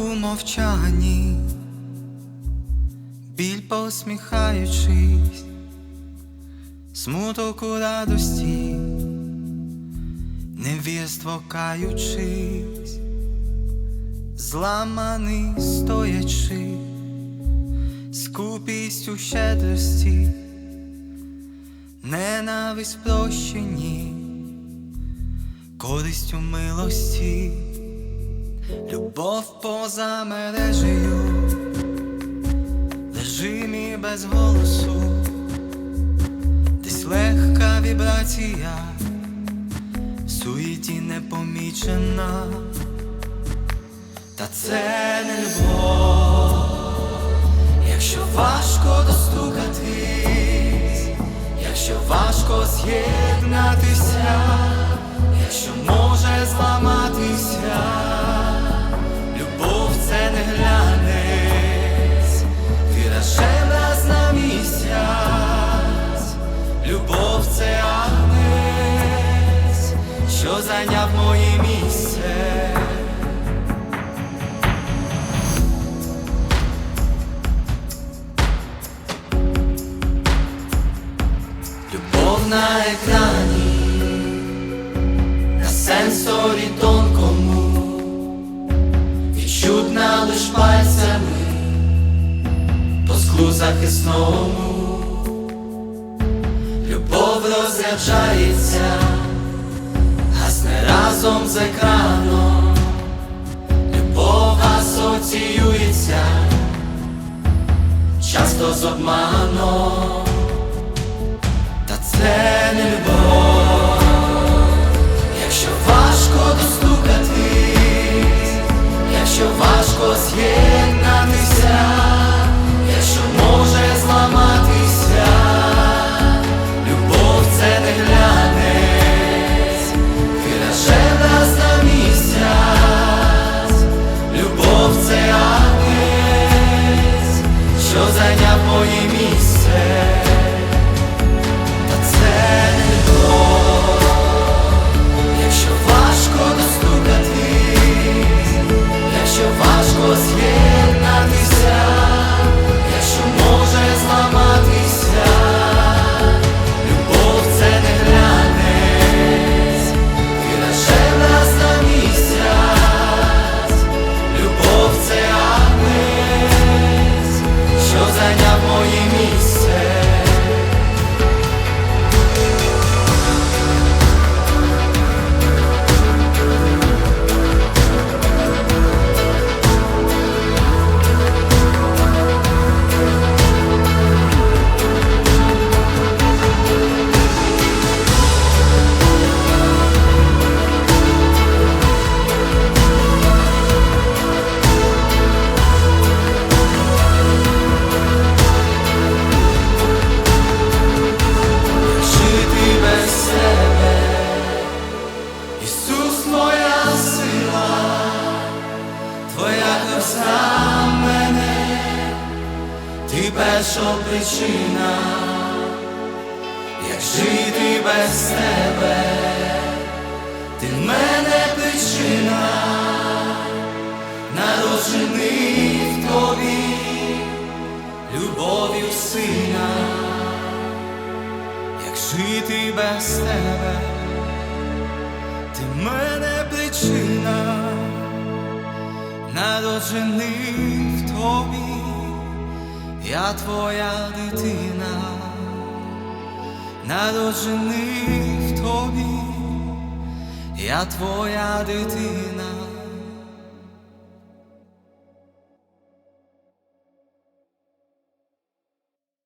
мовчанні, біль посміхаючись, смуток у радості, невірство каючись, зламаний стоячи, скупість у щедрості, ненависть в прощенні, користь у милості. Любов поза мережею, в режимі без голосу, десь легка вібрація, в суєті непомічена, та це не любов, якщо важко достукатись, якщо важко з'єднатися, якщо може зламатися. Зайняв моє місце. Любов на екрані, на сенсорі тонкому відчутна лиш пальцями по склу захисному, любов розряджається, разом з екраном, любов асоціюється, часто з обманом, зайняв моє місце, перша причина, як жити без тебе, ти в мене причина, народжений в тобі, любов'ю сина. Як жити без тебе, ти в мене причина, народжений в тобі, я твоя дитина, народжений в тобі, я твоя дитина.